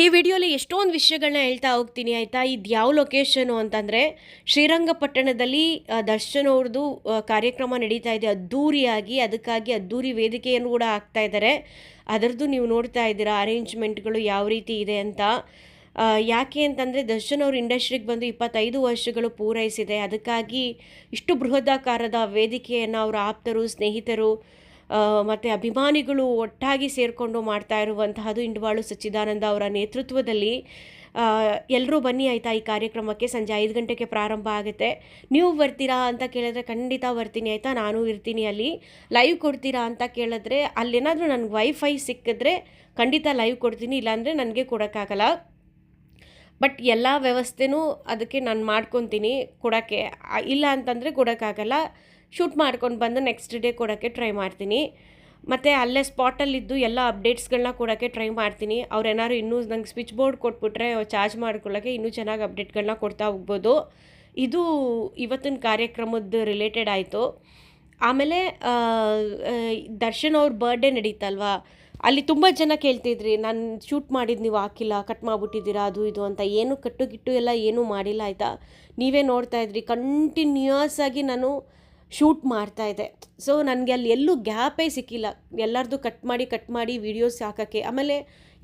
ಈ ವಿಡಿಯೋಲಿ ಎಷ್ಟೊಂದು ವಿಷಯಗಳನ್ನ ಹೇಳ್ತಾ ಹೋಗ್ತೀನಿ, ಆಯಿತಾ? ಇದು ಯಾವ ಲೊಕೇಶನು ಅಂತಂದರೆ, ಶ್ರೀರಂಗಪಟ್ಟಣದಲ್ಲಿ ದರ್ಶನ್ ಅವ್ರದ್ದು ಕಾರ್ಯಕ್ರಮ ನಡೀತಾ ಇದೆ. ಅದ್ಧೂರಿಯಾಗಿ ಅದಕ್ಕಾಗಿ ಅದ್ಧೂರಿ ವೇದಿಕೆಯನ್ನು ಕೂಡ ಹಾಕ್ತಾ ಇದ್ದಾರೆ ಅದರದ್ದು ನೀವು ನೋಡ್ತಾ ಇದ್ದೀರಾ ಅರೇಂಜ್ಮೆಂಟ್ಗಳು ಯಾವ ರೀತಿ ಇದೆ ಅಂತ. ಯಾಕೆ ಅಂತಂದರೆ, ದರ್ಶನ್ ಅವ್ರ ಇಂಡಸ್ಟ್ರಿಗೆ ಬಂದು ಇಪ್ಪತ್ತೈದು ವರ್ಷಗಳು ಪೂರೈಸಿದೆ. ಅದಕ್ಕಾಗಿ ಇಷ್ಟು ಬೃಹದಾಕಾರದ ವೇದಿಕೆಯನ್ನು ಅವರ ಆಪ್ತರು, ಸ್ನೇಹಿತರು ಮತ್ತು ಅಭಿಮಾನಿಗಳು ಒಟ್ಟಾಗಿ ಸೇರಿಕೊಂಡು ಮಾಡ್ತಾ ಇರುವಂತಹದ್ದು ಇಂಡವಾಳು ಸಚ್ಚಿದಾನಂದ ಅವರ ನೇತೃತ್ವದಲ್ಲಿ ಎಲ್ಲರೂ ಬನ್ನಿ ಆಯಿತಾ ಈ ಕಾರ್ಯಕ್ರಮಕ್ಕೆ? ಸಂಜೆ ಐದು ಗಂಟೆಗೆ ಪ್ರಾರಂಭ ಆಗುತ್ತೆ. ನೀವು ಬರ್ತೀರಾ ಅಂತ ಕೇಳಿದ್ರೆ ಖಂಡಿತ ಬರ್ತೀನಿ ಆಯಿತಾ. ನಾನು ಇರ್ತೀನಿ ಅಲ್ಲಿ. ಲೈವ್ ಕೊಡ್ತೀರಾ ಅಂತ ಕೇಳಿದ್ರೆ, ಅಲ್ಲೇನಾದರೂ ನನಗೆ ವೈಫೈ ಸಿಕ್ಕಿದ್ರೆ ಖಂಡಿತ ಲೈವ್ ಕೊಡ್ತೀನಿ. ಇಲ್ಲಾಂದರೆ ನನಗೆ ಕೊಡೋಕ್ಕಾಗಲ್ಲ. ಬಟ್ ಎಲ್ಲ ವ್ಯವಸ್ಥೆನೂ ಅದಕ್ಕೆ ನಾನು ಮಾಡ್ಕೊತೀನಿ ಕೊಡೋಕ್ಕೆ. ಇಲ್ಲ ಅಂತಂದರೆ ಕೊಡೋಕ್ಕಾಗಲ್ಲ. ಶೂಟ್ ಮಾಡ್ಕೊಂಡು ಬಂದು ನೆಕ್ಸ್ಟ್ ಡೇ ಕೊಡೋಕ್ಕೆ ಟ್ರೈ ಮಾಡ್ತೀನಿ. ಮತ್ತು ಅಲ್ಲೇ ಸ್ಪಾಟಲ್ಲಿದ್ದು ಎಲ್ಲ ಅಪ್ಡೇಟ್ಸ್ಗಳನ್ನ ಕೊಡೋಕ್ಕೆ ಟ್ರೈ ಮಾಡ್ತೀನಿ. ಅವ್ರೇನಾದ್ರು ಇನ್ನೂ ನಂಗೆ ಸ್ವಿಚ್ ಬೋರ್ಡ್ ಕೊಟ್ಬಿಟ್ರೆ ಚಾರ್ಜ್ ಮಾಡ್ಕೊಳ್ಳೋಕ್ಕೆ ಇನ್ನೂ ಚೆನ್ನಾಗಿ ಅಪ್ಡೇಟ್ಗಳನ್ನ ಕೊಡ್ತಾ ಹೋಗ್ಬೋದು. ಇದು ಇವತ್ತಿನ ಕಾರ್ಯಕ್ರಮದ ರಿಲೇಟೆಡ್ ಆಯಿತು. ಆಮೇಲೆ ದರ್ಶನ್ ಅವ್ರ ಬರ್ಡೇ ನಡೀತಲ್ವಾ? ಅಲ್ಲಿ ತುಂಬ ಜನ ಕೇಳ್ತಿದ್ರಿ, ನಾನು ಶೂಟ್ ಮಾಡಿದ್ದು ನೀವು ಹಾಕಿಲ್ಲ ಕಟ್ ಮಾಡಿಬಿಟ್ಟಿದ್ದೀರಾ, ಅದು ಇದು ಅಂತ. ಏನು ಕಟ್ಟು ಗಿಟ್ಟು ಎಲ್ಲ ಏನೂ ಮಾಡಿಲ್ಲ, ಆಯಿತಾ? ನೀವೇ ನೋಡ್ತಾ ಇದ್ರಿ ಕಂಟಿನ್ಯೂಸ್ ಆಗಿ ನಾನು ಶೂಟ್ ಮಾಡ್ತಾ ಇದೆ. ಸೊ ನನಗೆ ಅಲ್ಲಿ ಎಲ್ಲೂ ಗ್ಯಾಪೇ ಸಿಕ್ಕಿಲ್ಲ. ಎಲ್ಲರದು ಕಟ್ ಮಾಡಿ ಕಟ್ ಮಾಡಿ ವೀಡಿಯೋಸ್ ಹಾಕೋಕ್ಕೆ. ಆಮೇಲೆ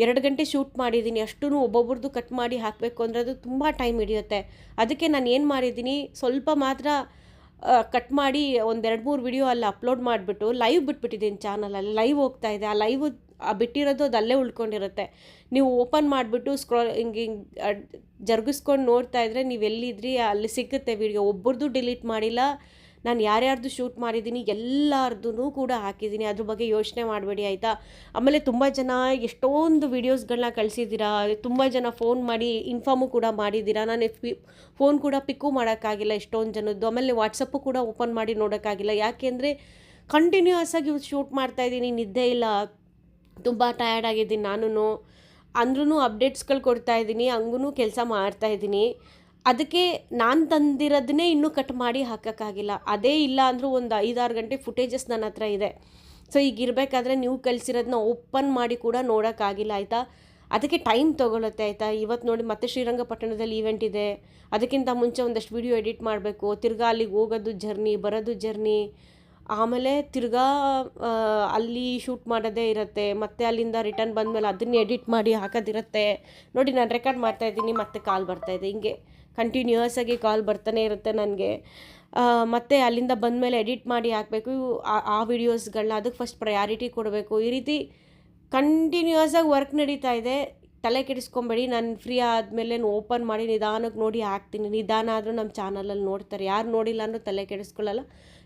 ಎರಡು ಗಂಟೆ ಶೂಟ್ ಮಾಡಿದ್ದೀನಿ. ಅಷ್ಟೂ ಒಬ್ಬೊಬ್ರದ್ದು ಕಟ್ ಮಾಡಿ ಹಾಕಬೇಕು ಅಂದರೆ ಅದು ತುಂಬ ಟೈಮ್ ಹಿಡಿಯುತ್ತೆ. ಅದಕ್ಕೆ ನಾನು ಏನು ಮಾಡಿದ್ದೀನಿ? ಸ್ವಲ್ಪ ಮಾತ್ರ ಕಟ್ ಮಾಡಿ ಒಂದೆರಡು ಮೂರು ವಿಡಿಯೋ ಅಲ್ಲಿ ಅಪ್ಲೋಡ್ ಮಾಡಿಬಿಟ್ಟು ಲೈವ್ ಬಿಟ್ಬಿಟ್ಟಿದ್ದೀನಿ ಚಾನಲಲ್ಲಿ ಲೈವ್ ಹೋಗ್ತಾ ಇದೆ. ಆ ಲೈವ್ ಬಿಟ್ಟಿರೋದು ಅದು ಅಲ್ಲೇ ಉಳ್ಕೊಂಡಿರುತ್ತೆ. ನೀವು ಓಪನ್ ಮಾಡಿಬಿಟ್ಟು ಸ್ಕ್ರಾಲ್ ಹಿಂಗೆ ಹಿಂಗೆ ಜರುಗಿಸ್ಕೊಂಡು ನೋಡ್ತಾ ಇದ್ರೆ ನೀವು ಎಲ್ಲಿದ್ರಿ? ಅಲ್ಲಿ ಸಿಗುತ್ತೆ ವಿಡಿಯೋ ಒಬ್ಬರದ್ದು ಡಿಲೀಟ್ ಮಾಡಿಲ್ಲ. ನಾನು ಯಾರ್ಯಾರ್ದು ಶೂಟ್ ಮಾಡಿದ್ದೀನಿ ಎಲ್ಲರದ್ದು ಕೂಡ ಹಾಕಿದ್ದೀನಿ. ಅದ್ರ ಬಗ್ಗೆ ಯೋಚನೆ ಮಾಡಬೇಡಿ, ಆಯಿತಾ? ಆಮೇಲೆ ತುಂಬ ಜನ ಎಷ್ಟೊಂದು ವೀಡಿಯೋಸ್ಗಳನ್ನ ಕಳಿಸಿದ್ದೀರಾ? ತುಂಬ ಜನ ಫೋನ್ ಮಾಡಿ ಇನ್ಫಾರ್ಮು ಕೂಡ ಮಾಡಿದ್ದೀರಾ? ನಾನು ಫೋನ್ ಕೂಡ ಪಿಕ್ಕು ಮಾಡೋಕ್ಕಾಗಿಲ್ಲ ಎಷ್ಟೊಂದು ಜನದ್ದು. ಆಮೇಲೆ ವಾಟ್ಸಪ್ಪು ಕೂಡ ಓಪನ್ ಮಾಡಿ ನೋಡೋಕ್ಕಾಗಿಲ್ಲ. ಯಾಕೆಂದರೆ ಕಂಟಿನ್ಯೂಸ್ ಆಗಿ ಶೂಟ್ ಮಾಡ್ತಾಯಿದ್ದೀನಿ ನಿದ್ದೆ ಇಲ್ಲ. ತುಂಬ ಟಯರ್ಡ್ ಆಗಿದ್ದೀನಿ ನಾನು ಅಂದ್ರೂ ಅಪ್ಡೇಟ್ಸ್ಗಳು ಕೊಡ್ತಾಯಿದ್ದೀನಿ ಹಂಗೂ ಕೆಲಸ ಮಾಡ್ತಾ ಇದ್ದೀನಿ. ಅದಕ್ಕೆ ನಾನು ತಂದಿರೋದನ್ನೇ ಇನ್ನೂ ಕಟ್ ಮಾಡಿ ಹಾಕೋಕ್ಕಾಗಿಲ್ಲ. ಅದೇ ಇಲ್ಲ ಅಂದರೂ ಒಂದು ಐದಾರು ಗಂಟೆ ಫುಟೇಜಸ್ ನನ್ನ ಹತ್ರ ಇದೆ. ಸೊ ಈಗ ಇರಬೇಕಾದ್ರೆ ನೀವು ಕಳಿಸಿರೋದನ್ನ ಓಪನ್ ಮಾಡಿ ಕೂಡ ನೋಡೋಕ್ಕಾಗಿಲ್ಲ, ಆಯಿತಾ? ಅದಕ್ಕೆ ಟೈಮ್ ತೊಗೊಳುತ್ತೆ, ಆಯಿತಾ? ಇವತ್ತು ನೋಡಿ ಮತ್ತೆ ಶ್ರೀರಂಗಪಟ್ಟಣದಲ್ಲಿ ಈವೆಂಟ್ ಇದೆ. ಅದಕ್ಕಿಂತ ಮುಂಚೆ ಒಂದಷ್ಟು ವಿಡಿಯೋ ಎಡಿಟ್ ಮಾಡಬೇಕು. ತಿರ್ಗಾ ಅಲ್ಲಿಗೆ ಹೋಗೋದು ಜರ್ನಿ ಬರೋದು ಜರ್ನಿ ಆಮೇಲೆ ತಿರ್ಗಾ ಅಲ್ಲಿ ಶೂಟ್ ಮಾಡೋದೇ ಇರುತ್ತೆ. ಮತ್ತೆ ಅಲ್ಲಿಂದ ರಿಟರ್ನ್ ಬಂದಮೇಲೆ ಅದನ್ನ ಎಡಿಟ್ ಮಾಡಿ ಹಾಕೋದಿರುತ್ತೆ. ನೋಡಿ, ನಾನು ರೆಕಾರ್ಡ್ ಮಾಡ್ತಾ ಇದ್ದೀನಿ, ಮತ್ತೆ ಕಾಲ್ ಬರ್ತಾಯಿದೆ ಹಿಂಗೆ. ಕಂಟಿನ್ಯೂಯಸ್ ಆಗಿ ಕಾಲ್ ಬರ್ತಾನೆ ಇರುತ್ತೆ ನನಗೆ. ಮತ್ತು ಅಲ್ಲಿಂದ ಬಂದ ಮೇಲೆ ಎಡಿಟ್ ಮಾಡಿ ಹಾಕಬೇಕು. ಆ ವಿಡಿಯೋಸ್ಗಳನ್ನ ಅದಕ್ಕೆ ಫಸ್ಟ್ ಪ್ರಯಾರಿಟಿ ಕೊಡಬೇಕು. ಈ ರೀತಿ ಕಂಟಿನ್ಯೂಯಸ್ ಆಗಿ ವರ್ಕ್ ನಡೀತಾ ಇದೆ. ತಲೆ ಕೆಡಿಸ್ಕೊಂಬೇಡಿ. ನಾನು ಫ್ರೀ ಆದಮೇಲೆ ಓಪನ್ ಮಾಡಿ ನಿಧಾನಕ್ಕೆ ನೋಡಿ ಹಾಕ್ತೀನಿ. ನಿಧಾನ ಆದರೂ ನಮ್ಮ ಚಾನಲಲ್ಲಿ ನೋಡ್ತಾರೆ. ಯಾರು ನೋಡಿಲ್ಲ ಅಂದರೂ ತಲೆ ಕೆಡಿಸ್ಕೊಳ್ಳಲ್ಲ.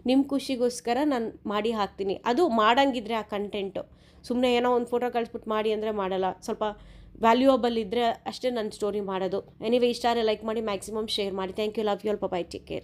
ನಿಮ್ಮ ಖುಷಿಗೋಸ್ಕರ ನಾನು ಮಾಡಿ ಹಾಕ್ತೀನಿ. ಅದು ಮಾಡಂಗಿದ್ರೆ ಆ ಕಂಟೆಂಟು ಸುಮ್ಮನೆ ಏನೋ ಒಂದು ಫೋಟೋ ಕಳಿಸ್ಬಿಟ್ಟು ಮಾಡಿ ಅಂದರೆ ಮಾಡಲ್ಲ. ಸ್ವಲ್ಪ ವ್ಯಾಲ್ಯೂಯಬಲ್ ಇದ್ದರೆ ಅಷ್ಟೇ ನನ್ನ ಸ್ಟೋರಿ ಮಾಡೋದು. ಎನಿವೇ ಇಷ್ಟ ಲೈಕ್ ಮಾಡಿ ಮ್ಯಾಕ್ಸಿಮಮ್ ಶೇರ್ ಮಾಡಿ. ಥ್ಯಾಂಕ್ ಯು ಲವ್ ಯು ಅಲ್ಪ ಬಾಯ್ ಟೇಕ್ ಕೇರ್